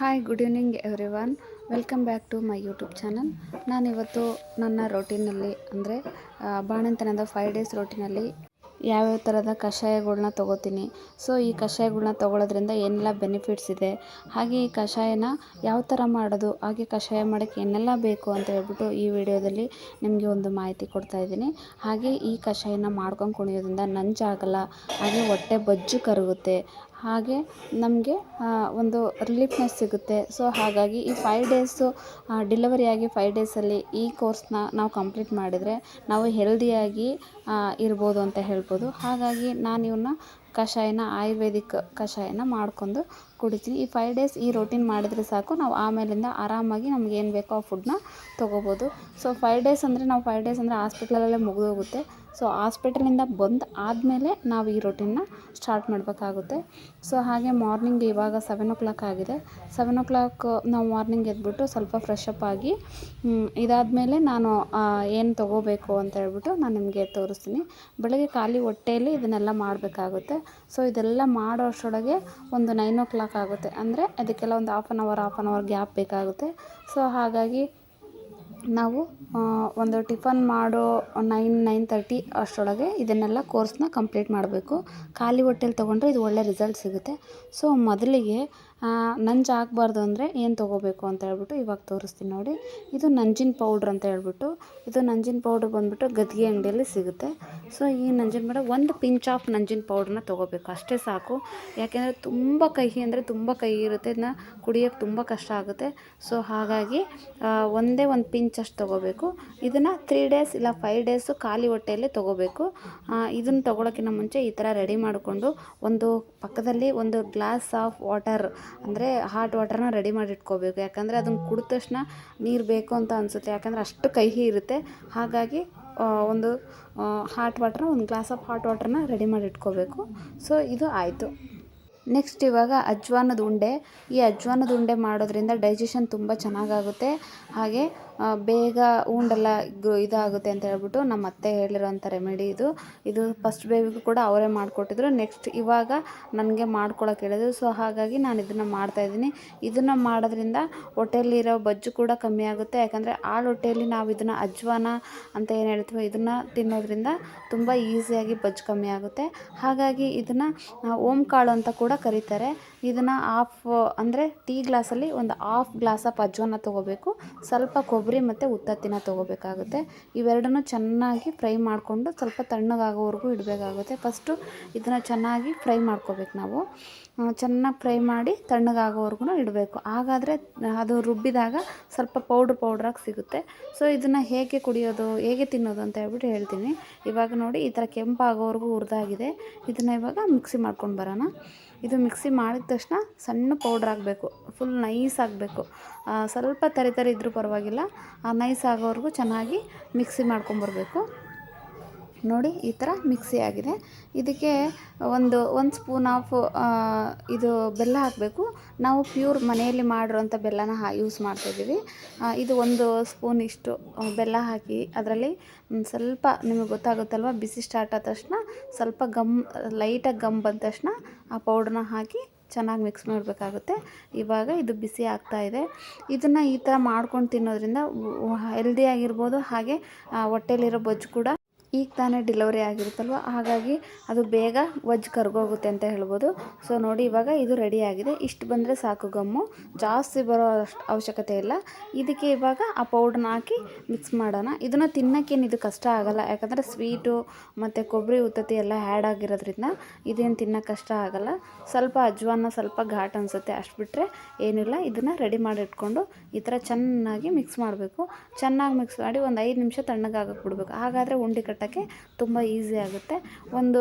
Hi good evening everyone welcome back to my YouTube channel ನಾನಿವತ್ತು ನನ್ನ ರೋಟೀನಲ್ಲಿ ಅಂದರೆ ಬಾಣಂತನದ five days ರೋಟೀನಲ್ಲಿ ಯಾವ್ಯಾವ ಥರದ ಕಷಾಯಗಳನ್ನ ತೊಗೋತೀನಿ. ಸೊ ಈ ಕಷಾಯಗಳನ್ನ ತೊಗೊಳೋದ್ರಿಂದ ಏನೆಲ್ಲ ಬೆನಿಫಿಟ್ಸ್ ಇದೆ? ಹಾಗೆ ಈ ಕಷಾಯನ ಯಾವ ಥರ ಮಾಡೋದು? ಹಾಗೆ ಕಷಾಯ ಮಾಡೋಕ್ಕೆ ಏನೆಲ್ಲ ಬೇಕು ಅಂತ ಹೇಳ್ಬಿಟ್ಟು ಈ ವಿಡಿಯೋದಲ್ಲಿ ನಿಮಗೆ ಒಂದು ಮಾಹಿತಿ ಕೊಡ್ತಾ ಇದ್ದೀನಿ. ಹಾಗೆ ಈ ಕಷಾಯನ ಮಾಡ್ಕೊಂಡು ಕುಣಿಯೋದ್ರಿಂದ ನಂಜಾಗಲ್ಲ, ಹಾಗೆ ಹೊಟ್ಟೆ ಬಜ್ಜು ಕರಗುತ್ತೆ ಹಾಗೆ ನಮಗೆ ಒಂದು ರಿಲೀಫ್ನೆಸ್ ಸಿಗುತ್ತೆ. ಸೊ ಹಾಗಾಗಿ ಈ ಫೈವ್ ಡೇಸು ಡೆಲಿವರಿ ಆಗಿ ಫೈವ್ ಡೇಸಲ್ಲಿ ಈ ಕೋರ್ಸ್ನ ನಾವು ಕಂಪ್ಲೀಟ್ ಮಾಡಿದರೆ ನಾವು ಹೆಲ್ದಿಯಾಗಿ ಇರ್ಬೋದು ಅಂತ ಹೇಳ್ಬೋದು. ಹಾಗಾಗಿ ನಾನು ಇವನ್ನ ಕಷಾಯನ, ಆಯುರ್ವೇದಿಕ್ ಕಷಾಯನ ಮಾಡ್ಕೊಂಡು ಕುಡಿತೀನಿ ಈ ಫೈವ್ ಡೇಸ್ ಈ ರೊಟೀನ್ ಮಾಡಿದರೆ ಸಾಕು. ನಾವು ಆಮೇಲಿಂದ ಆರಾಮಾಗಿ ನಮ್ಗೆ ಏನು ಬೇಕೋ ಆ ಫುಡ್ನ ತೊಗೋಬೋದು. ಸೊ ಫೈವ್ ಡೇಸ್ ಅಂದರೆ ನಾವು ಫೈವ್ ಡೇಸ್ ಅಂದರೆ ಹಾಸ್ಪಿಟ್ಲಲ್ಲೇ ಮುಗಿದೋಗುತ್ತೆ. ಸೊ ಹಾಸ್ಪಿಟಲಿಂದ ಬಂದು ಆದಮೇಲೆ ನಾವು ಈ ರೊಟೀನ್ನ ಸ್ಟಾರ್ಟ್ ಮಾಡಬೇಕಾಗುತ್ತೆ. ಸೊ ಹಾಗೆ ಮಾರ್ನಿಂಗ್ ಇವಾಗ ಸೆವೆನ್ ಓ ಕ್ಲಾಕ್ ಆಗಿದೆ. ಸೆವೆನ್ ಓ ಕ್ಲಾಕ್ ನಾವು ಮಾರ್ನಿಂಗ್ ಎದ್ಬಿಟ್ಟು ಸ್ವಲ್ಪ ಫ್ರೆಶ್ ಅಪ್ ಆಗಿ ಇದಾದಮೇಲೆ ನಾನು ಏನು ತೊಗೋಬೇಕು ಅಂತ ಹೇಳ್ಬಿಟ್ಟು ನಾನು ನಿಮಗೆ ತೋರಿಸ್ತೀನಿ. ಬೆಳಗ್ಗೆ ಖಾಲಿ ಹೊಟ್ಟೆಯಲ್ಲಿ ಇದನ್ನೆಲ್ಲ ಮಾಡಬೇಕಾಗುತ್ತೆ. ಸೊ ಇದೆಲ್ಲ ಮಾಡೋ ಅಷ್ಟರೊಳಗೆ ಒಂದು ನೈನ್ ಓ ಕ್ಲಾಕ್ ಆಗುತ್ತೆ. ಅಂದರೆ ಅದಕ್ಕೆಲ್ಲ ಒಂದು half an hour half an hour gap ಬೇಕಾಗುತ್ತೆ. ಸೊ ಹಾಗಾಗಿ ನಾವು ಒಂದು ಟಿಫನ್ ಮಾಡೋ ನೈನ್ ನೈನ್ ತರ್ಟಿ ಅಷ್ಟರೊಳಗೆ ಇದನ್ನೆಲ್ಲ ಕೋರ್ಸ್ನ ಕಂಪ್ಲೀಟ್ ಮಾಡಬೇಕು. ಖಾಲಿ ಹೊಟ್ಟೆಲಿ ತೊಗೊಂಡ್ರೆ ಇದು ಒಳ್ಳೆ ರಿಸಲ್ಟ್ ಸಿಗುತ್ತೆ. ಸೊ ಮೊದಲಿಗೆ ನಂಜು ಆಗಬಾರ್ದು ಅಂದರೆ ಏನು ತೊಗೋಬೇಕು ಅಂತ ಹೇಳ್ಬಿಟ್ಟು ಇವಾಗ ತೋರಿಸ್ತೀನಿ ನೋಡಿ. ಇದು ನಂಜಿನ ಪೌಡ್ರ್ ಅಂತ ಹೇಳ್ಬಿಟ್ಟು, ಇದು ನಂಜಿನ ಪೌಡ್ರ್ ಬಂದುಬಿಟ್ಟು ಗದ್ಗೆ ಅಂಗಡಿಯಲ್ಲಿ ಸಿಗುತ್ತೆ. ಸೊ ಈ ನಂಜಿನ ಮೇಡ ಒಂದು ಪಿಂಚ್ ಆಫ್ ನಂಜಿನ ಪೌಡ್ರನ್ನ ತೊಗೋಬೇಕು. ಅಷ್ಟೇ ಸಾಕು. ಯಾಕೆಂದರೆ ತುಂಬ ಕಹಿ ಅಂದರೆ ತುಂಬ ಕಹಿ ಇರುತ್ತೆ. ಇದನ್ನ ಕುಡಿಯೋಕ್ಕೆ ತುಂಬ ಕಷ್ಟ ಆಗುತ್ತೆ. ಸೊ ಹಾಗಾಗಿ ಒಂದೇ ಒಂದು ಪಿಂಚ್ ಅಷ್ಟು ತೊಗೋಬೇಕು. ಇದನ್ನು ತ್ರೀ ಡೇಸ್ ಇಲ್ಲ ಫೈವ್ ಡೇಸು ಖಾಲಿ ಹೊಟ್ಟೆಯಲ್ಲೇ ತೊಗೋಬೇಕು. ಇದನ್ನು ತೊಗೊಳೋಕ್ಕಿಂತ ಮುಂಚೆ ಈ ಥರ ರೆಡಿ ಮಾಡಿಕೊಂಡು ಒಂದು ಪಕ್ಕದಲ್ಲಿ ಒಂದು ಗ್ಲಾಸ್ ಆಫ್ ವಾಟರ್ ಅಂದರೆ ಹಾಟ್ ವಾಟರ್ನ ರೆಡಿ ಮಾಡಿ ಇಟ್ಕೋಬೇಕು ಯಾಕಂದರೆ ಅದನ್ನು ಕುಡಿದ ತಕ್ಷಣ ನೀರು ಬೇಕು ಅಂತ ಅನಿಸುತ್ತೆ. ಯಾಕಂದರೆ ಅಷ್ಟು ಕಹಿ ಇರುತ್ತೆ. ಹಾಗಾಗಿ ಒಂದು ಹಾಟ್ ವಾಟರ್ನ ಒಂದು ಗ್ಲಾಸ್ ಆಫ್ ಹಾಟ್ ವಾಟರ್ನ ರೆಡಿ ಮಾಡಿ ಇಟ್ಕೋಬೇಕು ಸೊ ಇದು ಆಯಿತು. ನೆಕ್ಸ್ಟ್ ಇವಾಗ ಅಜ್ವಾನದ ಉಂಡೆ. ಈ ಅಜ್ವಾನದ ಉಂಡೆ ಮಾಡೋದ್ರಿಂದ ಡೈಜೆಷನ್ ತುಂಬ ಚೆನ್ನಾಗಾಗುತ್ತೆ. ಹಾಗೆ ಬೇಗ ಉಂಡೆಲ್ಲ ಇದಾಗುತ್ತೆ ಅಂತ ಹೇಳ್ಬಿಟ್ಟು ನಮ್ಮ ಅತ್ತೆ ಹೇಳಿರೋಂಥ ರೆಮಿಡಿ ಇದು. ಇದು ಫಸ್ಟ್ ಬೇಬಿಗೂ ಕೂಡ ಅವರೇ ಮಾಡಿಕೊಟ್ಟಿದ್ರು. ನೆಕ್ಸ್ಟ್ ಇವಾಗ ನನಗೆ ಮಾಡ್ಕೊಳಕ್ಕೆ ಹೇಳಿದ್ರು. ಸೊ ಹಾಗಾಗಿ ನಾನು ಇದನ್ನು ಮಾಡ್ತಾಯಿದ್ದೀನಿ ಇದನ್ನು ಮಾಡೋದ್ರಿಂದ ಹೊಟ್ಟೆಯಲ್ಲಿರೋ ಬಜ್ಜು ಕೂಡ ಕಮ್ಮಿ ಆಗುತ್ತೆ. ಯಾಕಂದರೆ ಆಳು ಹೊಟ್ಟೆಯಲ್ಲಿ ನಾವು ಇದನ್ನು ಅಜ್ವಾನ ಅಂತ ಏನು ಹೇಳ್ತೀವೋ ಇದನ್ನು ತಿನ್ನೋದ್ರಿಂದ ತುಂಬ ಈಸಿಯಾಗಿ ಬಜ್ಜು ಕಮ್ಮಿ ಆಗುತ್ತೆ. ಹಾಗಾಗಿ ಇದನ್ನು ಓಂ ಕಾಳು ಅಂತ ಕೂಡ ಕರೀತಾರೆ. ಇದನ್ನು ಹಾಫ್ ಅಂದರೆ ಟೀ ಗ್ಲಾಸಲ್ಲಿ ಒಂದು ಹಾಫ್ ಗ್ಲಾಸ್ ಆಫ್ ಅಜ್ವಾನ ತೊಗೋಬೇಕು. ಸ್ವಲ್ಪ ಕೊಬ್ಬರಿ ಮತ್ತು ಉತ್ತತ್ತಿನ ತೊಗೋಬೇಕಾಗುತ್ತೆ. ಇವೆರಡನ್ನೂ ಚೆನ್ನಾಗಿ ಫ್ರೈ ಮಾಡಿಕೊಂಡು ಸ್ವಲ್ಪ ತಣ್ಣಗಾಗೋವರೆಗೂ ಇಡಬೇಕಾಗುತ್ತೆ. ಫಸ್ಟು ಇದನ್ನು ಚೆನ್ನಾಗಿ ಫ್ರೈ ಮಾಡ್ಕೋಬೇಕು ನಾವು. ಚೆನ್ನಾಗಿ ಫ್ರೈ ಮಾಡಿ ತಣ್ಣಗಾಗೋವರೆಗೂ ಇಡಬೇಕು. ಹಾಗಾದರೆ ಅದು ರುಬ್ಬಿದಾಗ ಸ್ವಲ್ಪ ಪೌಡ್ರ್ ಪೌಡ್ರಾಗಿ ಸಿಗುತ್ತೆ. ಸೊ ಇದನ್ನು ಹೇಗೆ ಕುಡಿಯೋದು, ಹೇಗೆ ತಿನ್ನೋದು ಅಂತ ಹೇಳ್ಬಿಟ್ಟು ಹೇಳ್ತೀನಿ. ಇವಾಗ ನೋಡಿ, ಈ ಥರ ಕೆಂಪಾಗೋವರೆಗೂ ಹುರಿದಾಗಿದೆ. ಇದನ್ನು ಇವಾಗ ಮಿಕ್ಸಿ ಮಾಡ್ಕೊಂಡು ಬರೋಣ. ಇದು ಮಿಕ್ಸಿ ಮಾಡಿದ ತಕ್ಷಣ ಸಣ್ಣ ಪೌಡ್ರ್ ಆಗಬೇಕು ಫುಲ್ ನೈಸ್ ಆಗಬೇಕು ಸ್ವಲ್ಪ ತರಿ ತರಿ ಇದ್ದರೂ ಪರವಾಗಿಲ್ಲ. ನೈಸ್ ಆಗೋವರೆಗೂ ಚೆನ್ನಾಗಿ ಮಿಕ್ಸಿ ಮಾಡ್ಕೊಂಬರ್ಬೇಕು ನೋಡಿ ಈ ಥರ ಮಿಕ್ಸಿ ಆಗಿದೆ. ಇದಕ್ಕೆ ಒಂದು ಒಂದು ಸ್ಪೂನ್ ಆಫ್ ಇದು ಬೆಲ್ಲ ಹಾಕಬೇಕು. ನಾವು ಪ್ಯೂರ್ ಮನೆಯಲ್ಲಿ ಮಾಡಿರೋಂಥ ಬೆಲ್ಲನ ಹಾ, ಯೂಸ್ ಮಾಡ್ತಾಯಿದ್ದೀವಿ ಇದು ಒಂದು ಸ್ಪೂನ್ ಇಷ್ಟು ಬೆಲ್ಲ ಹಾಕಿ ಅದರಲ್ಲಿ ಸ್ವಲ್ಪ ನಿಮಗೆ ಗೊತ್ತಾಗುತ್ತಲ್ವ, ಬಿಸಿ ಸ್ಟಾರ್ಟ್ ಆದ ತಕ್ಷಣ, ಸ್ವಲ್ಪ ಗಮ್, ಲೈಟಾಗಿ ಗಮ್ ಬಂದ ತಕ್ಷಣ ಆ ಪೌಡ್ರನ್ನ ಹಾಕಿ ಚೆನ್ನಾಗಿ ಮಿಕ್ಸ್ ಮಾಡಬೇಕಾಗುತ್ತೆ. ಇವಾಗ ಇದು ಬಿಸಿ ಆಗ್ತಾ ಇದೆ. ಇದನ್ನು ಈ ಥರ ಮಾಡ್ಕೊಂಡು ತಿನ್ನೋದ್ರಿಂದ ಹೆಲ್ದಿಯಾಗಿರ್ಬೋದು ಹಾಗೆ ಹೊಟ್ಟೆಲಿರೋ ಬೊಜ್ಜು ಕೂಡ ಈಗ ತಾನೇ ಡಿಲವರಿ ಆಗಿರುತ್ತಲ್ವ? ಹಾಗಾಗಿ ಅದು ಬೇಗ ವಜ್ ಕರ್ಗೋಗುತ್ತೆ ಅಂತ ಹೇಳ್ಬೋದು. ಸೊ ನೋಡಿ ಇವಾಗ ಇದು ರೆಡಿಯಾಗಿದೆ ಇಷ್ಟು ಬಂದರೆ ಸಾಕು ಗಮ್ಮು. ಜಾಸ್ತಿ ಬರೋ ಅವಶ್ಯಕತೆ ಇಲ್ಲ. ಇದಕ್ಕೆ ಇವಾಗ ಆ ಪೌಡ್ರನ್ನ ಹಾಕಿ ಮಿಕ್ಸ್ ಮಾಡೋಣ. ಇದನ್ನು ತಿನ್ನೋಕ್ಕೇನು ಇದು ಕಷ್ಟ ಆಗೋಲ್ಲ. ಯಾಕಂದರೆ ಸ್ವೀಟು ಮತ್ತು ಕೊಬ್ಬರಿ ಉತ್ತತಿ ಎಲ್ಲ ಆ್ಯಡ್ ಆಗಿರೋದ್ರಿಂದ ಇದೇನು ತಿನ್ನೋಕೆ ಕಷ್ಟ ಆಗೋಲ್ಲ. ಸ್ವಲ್ಪ ಅಜ್ವಾನ, ಸ್ವಲ್ಪ ಘಾಟ್ ಅನಿಸುತ್ತೆ. ಅಷ್ಟು ಬಿಟ್ಟರೆ ಏನಿಲ್ಲ. ಇದನ್ನು ರೆಡಿ ಮಾಡಿ ಇಟ್ಕೊಂಡು ಈ ಥರ ಚೆನ್ನಾಗಿ ಮಿಕ್ಸ್ ಮಾಡಬೇಕು. ಚೆನ್ನಾಗಿ ಮಿಕ್ಸ್ ಮಾಡಿ ಒಂದು ಐದು ನಿಮಿಷ ತಣ್ಣಗಾಗಕ್ಕೆ ಬಿಡಬೇಕು. ಹಾಗಾದರೆ ಉಂಡೆ ಕಟ್ಟೋಕ್ಕೆ ತುಂಬ ಈಸಿ ಆಗುತ್ತೆ. ಒಂದು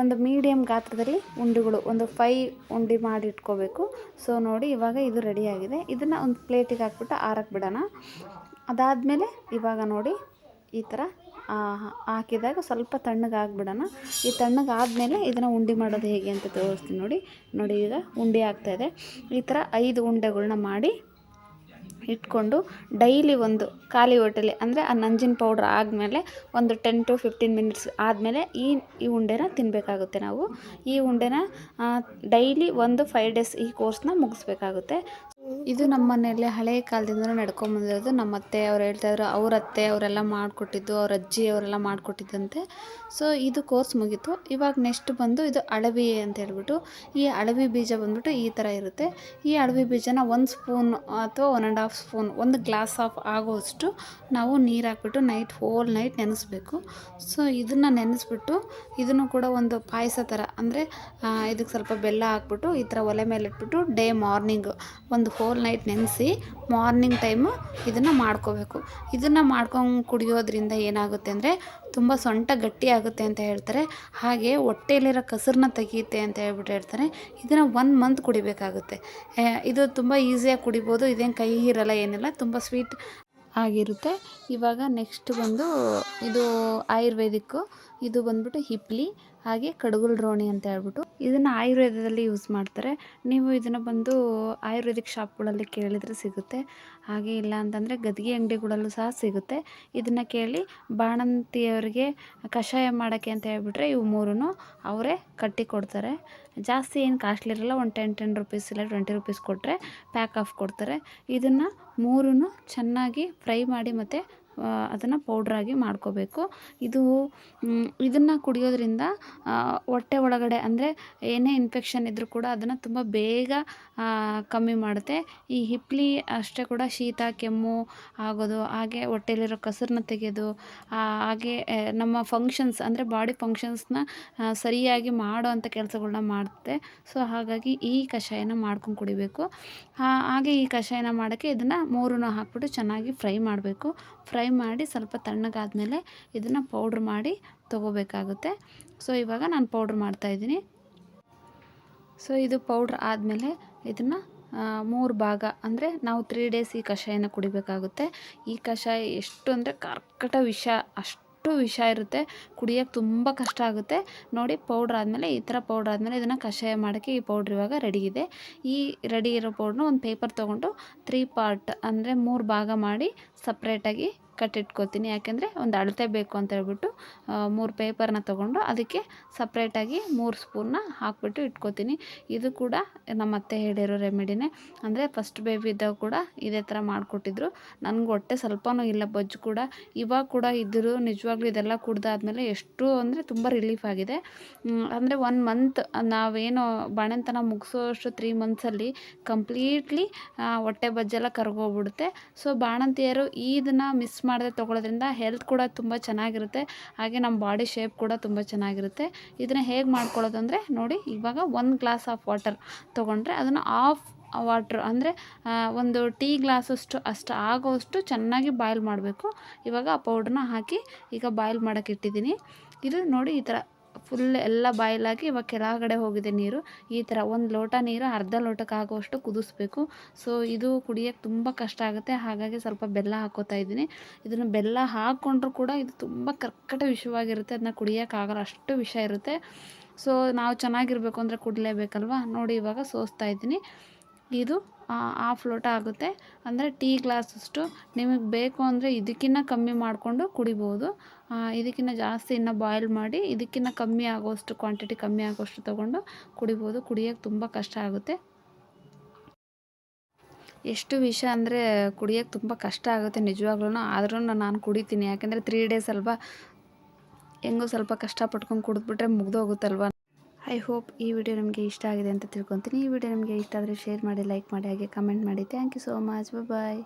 ಒಂದು ಮೀಡಿಯಮ್ ಗಾತ್ರದಲ್ಲಿ ಉಂಡೆಗಳು, ಒಂದು ಫೈ ಉಂಡೆ ಮಾಡಿ ಇಟ್ಕೋಬೇಕು. ಸೊ ನೋಡಿ, ಇವಾಗ ಇದು ರೆಡಿಯಾಗಿದೆ ಇದನ್ನು ಒಂದು ಪ್ಲೇಟಿಗೆ ಹಾಕ್ಬಿಟ್ಟು ಆರಕ್ಕೆ ಬಿಡೋಣ. ಅದಾದಮೇಲೆ ಇವಾಗ ನೋಡಿ, ಈ ಥರ ಹಾಕಿದಾಗ ಸ್ವಲ್ಪ ತಣ್ಣಗಾಗ್ಬಿಡೋಣ ಈ ತಣ್ಣಗೆ ಆದಮೇಲೆ ಇದನ್ನು ಉಂಡೆ ಮಾಡೋದು ಹೇಗೆ ಅಂತ ತೋರಿಸ್ತೀನಿ ನೋಡಿ. ನೋಡಿ, ಈಗ ಉಂಡೆ ಆಗ್ತಾಯಿದೆ ಈ ಥರ ಐದು ಉಂಡೆಗಳನ್ನ ಮಾಡಿ ಇಟ್ಕೊಂಡು ಡೈಲಿ ಒಂದು ಖಾಲಿ ಹೊಟ್ಟೆಲಿ, ಅಂದರೆ ಆ ನಂಜಿನ ಪೌಡ್ರ್ ಆದಮೇಲೆ ಒಂದು ಟೆನ್ ಟು ಫಿಫ್ಟೀನ್ ಮಿನಿಟ್ಸ್ ಆದಮೇಲೆ ಈ ಈ ಉಂಡೆನ ತಿನ್ನಬೇಕಾಗುತ್ತೆ ನಾವು. ಈ ಉಂಡೆನ ಡೈಲಿ ಒಂದು ಫೈವ್ ಡೇಸ್ ಈ ಕೋರ್ಸ್ನ ಮುಗಿಸ್ಬೇಕಾಗುತ್ತೆ. ಇದು ನಮ್ಮ ಮನೆಯಲ್ಲಿ ಹಳೆಯ ಕಾಲದಿಂದಲೂ ನಡ್ಕೊಂಬಂದಿರೋದು ನಮ್ಮ ಅತ್ತೆ ಅವ್ರು ಹೇಳ್ತಾಯಿದ್ರು ಅವ್ರ ಅತ್ತೆ ಅವರೆಲ್ಲ ಮಾಡಿಕೊಟ್ಟಿದ್ದು, ಅವ್ರ ಅಜ್ಜಿ ಅವರೆಲ್ಲ ಮಾಡಿಕೊಟ್ಟಿದ್ದಂತೆ. ಸೊ ಇದು ಕೋರ್ಸ್ ಮುಗೀತು. ಇವಾಗ ನೆಕ್ಸ್ಟ್ ಬಂದು ಇದು ಅಳವಿ ಅಂತ ಹೇಳ್ಬಿಟ್ಟು, ಈ ಅಳವಿ ಬೀಜ ಬಂದ್ಬಿಟ್ಟು ಈ ಥರ ಇರುತ್ತೆ. ಈ ಅಳವಿ ಬೀಜನ ಒಂದು ಸ್ಪೂನ್ ಅಥವಾ ಒನ್ ಆ್ಯಂಡ್ ಹಾಫ್ ಸ್ಪೂನ್ ಒಂದು ಗ್ಲಾಸ್ ಆಫ್ ಆಗೋಷ್ಟು ನಾವು ನೀರು ಹಾಕ್ಬಿಟ್ಟು ನೈಟ್ ಹೋಲ್ ನೈಟ್ ನೆನೆಸ್ಬೇಕು. ಸೊ ಇದನ್ನು ನೆನೆಸ್ಬಿಟ್ಟು, ಇದನ್ನು ಕೂಡ ಒಂದು ಪಾಯಸ ಥರ ಅಂದರೆ ಇದಕ್ಕೆ ಸ್ವಲ್ಪ ಬೆಲ್ಲ ಹಾಕ್ಬಿಟ್ಟು, ಈ ಥರ ಒಲೆ ಮೇಲೆ ಇಟ್ಬಿಟ್ಟು ಡೇ ಮಾರ್ನಿಂಗ್ ಒಂದು ಹೋಲ್ ನೈಟ್ ನೆನೆಸಿ ಮಾರ್ನಿಂಗ್ ಟೈಮು ಇದನ್ನು ಮಾಡ್ಕೋಬೇಕು. ಇದನ್ನು ಮಾಡ್ಕೊಂಡು ಕುಡಿಯೋದ್ರಿಂದ ಏನಾಗುತ್ತೆ ಅಂದರೆ ತುಂಬ ಸೊಂಟ ಗಟ್ಟಿ ಆಗುತ್ತೆ ಅಂತ ಹೇಳ್ತಾರೆ. ಹಾಗೆ ಹೊಟ್ಟೆಯಲ್ಲಿರೋ ಕಸರನ್ನ ತೆಗೆಯುತ್ತೆ ಅಂತ ಹೇಳ್ಬಿಟ್ಟು ಹೇಳ್ತಾರೆ. ಇದನ್ನು ಒನ್ ಮಂತ್ ಕುಡಿಬೇಕಾಗುತ್ತೆ. ಇದು ತುಂಬ ಈಸಿಯಾಗಿ ಕುಡಿಬೋದು. ಇದೇನು ಕೈ ಇರಲ್ಲ ಏನಿಲ್ಲ. ತುಂಬ ಸ್ವೀಟ್ ಆಗಿರುತ್ತೆ. ಇವಾಗ ನೆಕ್ಸ್ಟ್ ಬಂದು ಇದು ಆಯುರ್ವೇದಿಕ್ಕು ಇದು ಬಂದ್ಬಿಟ್ಟು ಹಿಪ್ಲಿ, ಹಾಗೆ ಕಡಗುಲ್ ರೋಣಿ ಅಂತ ಹೇಳ್ಬಿಟ್ಟು ಇದನ್ನು ಆಯುರ್ವೇದದಲ್ಲಿ ಯೂಸ್ ಮಾಡ್ತಾರೆ. ನೀವು ಇದನ್ನು ಬಂದು ಆಯುರ್ವೇದಿಕ್ ಶಾಪ್ಗಳಲ್ಲಿ ಕೇಳಿದರೆ ಸಿಗುತ್ತೆ. ಹಾಗೆ ಇಲ್ಲ ಅಂತಂದರೆ ಗದ್ಗೆ ಅಂಗಡಿಗಳಲ್ಲೂ ಸಹ ಸಿಗುತ್ತೆ. ಇದನ್ನು ಕೇಳಿ ಬಾಣಂತಿಯವರಿಗೆ ಕಷಾಯ ಮಾಡೋಕ್ಕೆ ಅಂತ ಹೇಳ್ಬಿಟ್ರೆ ಇವು ಮೂರೂ ಅವರೇ ಕಟ್ಟಿ ಕೊಡ್ತಾರೆ ಜಾಸ್ತಿ ಏನು ಕಾಸ್ಟ್ಲಿ ಇರಲ್ಲ, ಒಂದು ಟೆನ್ ಟೆನ್ ರುಪೀಸ್ ಇಲ್ಲ ಟ್ವೆಂಟಿ ರುಪೀಸ್ ಕೊಟ್ಟರೆ ಪ್ಯಾಕ್ ಆಫ್ ಕೊಡ್ತಾರೆ. ಇದನ್ನು ಮೂರೂ ಚೆನ್ನಾಗಿ ಫ್ರೈ ಮಾಡಿ ಮತ್ತು ಅದನ್ನು ಪೌಡ್ರಾಗಿ ಮಾಡ್ಕೋಬೇಕು. ಇದು ಇದನ್ನು ಕುಡಿಯೋದ್ರಿಂದ ಹೊಟ್ಟೆ ಒಳಗಡೆ ಅಂದರೆ ಏನೇ ಇನ್ಫೆಕ್ಷನ್ ಇದ್ದರೂ ಕೂಡ ಅದನ್ನು ತುಂಬ ಬೇಗ ಕಮ್ಮಿ ಮಾಡುತ್ತೆ. ಈ ಹಿಪ್ಲಿ ಅಷ್ಟೇ ಕೂಡ ಶೀತ, ಕೆಮ್ಮು ಆಗೋದು, ಹಾಗೆ ಹೊಟ್ಟೆಲಿರೋ ಕಸರನ್ನ ತೆಗೆಯೋದು ಹಾಗೆ ನಮ್ಮ ಫಂಕ್ಷನ್ಸ್ ಅಂದರೆ ಬಾಡಿ ಫಂಕ್ಷನ್ಸ್ನ ಸರಿಯಾಗಿ ಮಾಡೋ ಅಂಥ ಕೆಲಸಗಳನ್ನ ಮಾಡುತ್ತೆ ಸೊ ಹಾಗಾಗಿ ಈ ಕಷಾಯನ ಮಾಡ್ಕೊಂಡು ಕುಡಿಬೇಕು. ಹಾಗೆ ಈ ಕಷಾಯನ ಮಾಡೋಕ್ಕೆ ಇದನ್ನು ಮೂರನ್ನು ಹಾಕ್ಬಿಟ್ಟು ಚೆನ್ನಾಗಿ ಫ್ರೈ ಮಾಡಬೇಕು. ಫ್ರೈ ಮಾಡಿ ಸ್ವಲ್ಪ ತಣ್ಣಗಾದ್ಮೇಲೆ ಇದನ್ನು ಪೌಡ್ರ್ ಮಾಡಿ ತೊಗೋಬೇಕಾಗುತ್ತೆ. ಸೊ ಇವಾಗ ನಾನು ಪೌಡ್ರ್ ಮಾಡ್ತಾಯಿದ್ದೀನಿ ಸೊ ಇದು ಪೌಡ್ರ್ ಆದಮೇಲೆ ಇದನ್ನು ಮೂರು ಭಾಗ ಅಂದರೆ ನಾವು ತ್ರೀ ಡೇಸ್ ಈ ಕಷಾಯನ ಕುಡಿಬೇಕಾಗುತ್ತೆ. ಈ ಕಷಾಯ ಎಷ್ಟು ಅಂದರೆ ಕರ್ಕಟ ವಿಷ, ಅಷ್ಟು ವಿಷ ಇರುತ್ತೆ. ಕುಡಿಯೋಕ್ಕೆ ತುಂಬ ಕಷ್ಟ ಆಗುತ್ತೆ. ನೋಡಿ ಪೌಡ್ರ್ ಆದಮೇಲೆ, ಈ ಥರ ಪೌಡ್ರ್ ಆದಮೇಲೆ ಇದನ್ನು ಕಷಾಯ ಮಾಡೋಕ್ಕೆ ಈ ಪೌಡ್ರ್ ಇವಾಗ ರೆಡಿ ಇದೆ. ಈ ರೆಡಿ ಇರೋ ಪೌಡ್ರನ್ನ ಒಂದು ಪೇಪರ್ ತೊಗೊಂಡು ತ್ರೀ ಪಾರ್ಟ್ ಅಂದರೆ ಮೂರು ಭಾಗ ಮಾಡಿ ಸಪ್ರೇಟಾಗಿ ಕಟ್ಟಿಟ್ಕೋತೀನಿ ಯಾಕೆಂದರೆ ಒಂದು ಅಳತೆ ಬೇಕು ಅಂತ ಹೇಳ್ಬಿಟ್ಟು ಮೂರು ಪೇಪರ್ನ ತೊಗೊಂಡು ಅದಕ್ಕೆ ಸಪ್ರೇಟಾಗಿ ಮೂರು ಸ್ಪೂನ್ನ ಹಾಕ್ಬಿಟ್ಟು ಇಟ್ಕೋತೀನಿ. ಇದು ಕೂಡ ನಮ್ಮ ಅತ್ತೆ ಹೇಳಿರೋ ರೆಮಿಡಿನೇ ಅಂದರೆ ಫಸ್ಟ್ ಬೇಬಿ ಇದ್ದಾಗ ಕೂಡ ಇದೇ ಥರ ಮಾಡಿಕೊಟ್ಟಿದ್ರು. ನನಗೆ ಹೊಟ್ಟೆ ಸ್ವಲ್ಪನೂ ಇಲ್ಲ, ಬೊಜ್ಜು ಕೂಡ. ಇವಾಗ ಕೂಡ ಇದ್ದರು ನಿಜವಾಗ್ಲೂ ಇದೆಲ್ಲ ಕುಡ್ದಾದ್ಮೇಲೆ ಎಷ್ಟು ಅಂದರೆ ತುಂಬ ರಿಲೀಫ್ ಆಗಿದೆ. ಅಂದರೆ ಒನ್ ಮಂತ್ ನಾವೇನು ಬಾಣಂತನ ಮುಗಿಸೋಷ್ಟು ತ್ರೀ ಮಂತ್ಸಲ್ಲಿ ಕಂಪ್ಲೀಟ್ಲಿ ಹೊಟ್ಟೆ ಬಜ್ಜೆಲ್ಲ ಕರ್ಗೋಗ್ಬಿಡುತ್ತೆ. ಸೊ ಬಾಣಂತಿಯರು ಇದನ್ನು ಮಿಸ್ ಮಾಡದೆ ತೊಗೊಳೋದ್ರಿಂದ ಹೆಲ್ತ್ ಕೂಡ ತುಂಬ ಚೆನ್ನಾಗಿರುತ್ತೆ. ಹಾಗೆ ನಮ್ಮ ಬಾಡಿ ಶೇಪ್ ಕೂಡ ತುಂಬ ಚೆನ್ನಾಗಿರುತ್ತೆ. ಇದನ್ನು ಹೇಗೆ ಮಾಡ್ಕೊಳ್ಳೋದು ಅಂದರೆ ನೋಡಿ, ಇವಾಗ ಒಂದು ಗ್ಲಾಸ್ ಆಫ್ ವಾಟರ್ ತೊಗೊಂಡ್ರೆ ಅದನ್ನು ಆಫ್ ವಾಟ್ರ್ ಅಂದರೆ ಒಂದು ಟೀ ಗ್ಲಾಸಷ್ಟು ಅಷ್ಟು ಆಗೋಷ್ಟು ಚೆನ್ನಾಗಿ ಬಾಯ್ಲ್ ಮಾಡಬೇಕು. ಇವಾಗ ಆ ಪೌಡ್ರನ್ನ ಹಾಕಿ ಈಗ ಬಾಯ್ಲ್ ಮಾಡೋಕ್ಕೆ ಇಟ್ಟಿದ್ದೀನಿ. ಇದು ನೋಡಿ ಈ ಥರ ಫುಲ್ ಎಲ್ಲ ಬಾಯ್ಲಾಗಿ ಇವಾಗ ಕೆಳಗಡೆ ಹೋಗಿದೆ ನೀರು. ಈ ಥರ ಒಂದು ಲೋಟ ನೀರು ಅರ್ಧ ಲೋಟಕ್ಕೆ ಆಗುವಷ್ಟು ಕುದಿಸ್ಬೇಕು. ಸೊ ಇದು ಕುಡಿಯೋಕ್ಕೆ ತುಂಬ ಕಷ್ಟ ಆಗುತ್ತೆ. ಹಾಗಾಗಿ ಸ್ವಲ್ಪ ಬೆಲ್ಲ ಹಾಕೋತಾ ಇದ್ದೀನಿ. ಇದನ್ನು ಬೆಲ್ಲ ಹಾಕ್ಕೊಂಡ್ರೂ ಕೂಡ ಇದು ತುಂಬ ಕರ್ಕಟ ವಿಷವಾಗಿರುತ್ತೆ ಅದನ್ನ ಕುಡಿಯೋಕ್ಕಾಗಲ್ಲ ಅಷ್ಟು ವಿಷ ಇರುತ್ತೆ. ಸೊ ನಾವು ಚೆನ್ನಾಗಿರ್ಬೇಕು ಅಂದರೆ ಕುಡಲೇಬೇಕಲ್ವ? ನೋಡಿ ಇವಾಗ ಸೋಸ್ತಾ ಇದ್ದೀನಿ. ಇದು ಆಫ್ ಲೋಟ ಆಗುತ್ತೆ. ಅಂದರೆ ಟೀ ಗ್ಲಾಸಷ್ಟು ನಿಮಗೆ ಬೇಕು ಅಂದರೆ ಇದಕ್ಕಿಂತ ಕಮ್ಮಿ ಮಾಡಿಕೊಂಡು ಕುಡಿಬೋದು. ಇದಕ್ಕಿಂತ ಜಾಸ್ತಿ ಇನ್ನು ಬಾಯ್ಲ್ ಮಾಡಿ ಇದಕ್ಕಿಂತ ಕಮ್ಮಿ ಆಗೋಷ್ಟು ಕ್ವಾಂಟಿಟಿ ಕಮ್ಮಿ ಆಗೋಷ್ಟು ತೊಗೊಂಡು ಕುಡಿಬೋದು. ಕುಡಿಯೋಕ್ಕೆ ತುಂಬ ಕಷ್ಟ ಆಗುತ್ತೆ. ಎಷ್ಟು ವಿಷ ಅಂದರೆ ಕುಡಿಯೋಕ್ಕೆ ತುಂಬ ಕಷ್ಟ ಆಗುತ್ತೆ ನಿಜವಾಗ್ಲೂ ಆದ್ರೂ ನಾನು ಕುಡಿತೀನಿ. ಯಾಕೆಂದರೆ ತ್ರೀ ಡೇಸ್ ಅಲ್ವಾ? ಹೆಂಗೋ ಸ್ವಲ್ಪ ಕಷ್ಟಪಟ್ಕೊಂಡು ಕುಡಿದ್ಬಿಟ್ರೆ ಮುಗ್ದೋಗುತ್ತಲ್ವ? ಐ ಹೋಪ್ ಈ ವಿಡಿಯೋ ನಿಮಗೆ ಇಷ್ಟ ಆಗಿದೆ ಅಂತ ತಿಳ್ಕೊತೀನಿ. ಈ ವಿಡಿಯೋ ನಿಮಗೆ ಇಷ್ಟ ಆದರೆ ಶೇರ್ ಮಾಡಿ, ಲೈಕ್ ಮಾಡಿ, ಹಾಗೆ ಕಮೆಂಟ್ ಮಾಡಿ. Thank you so much. Bye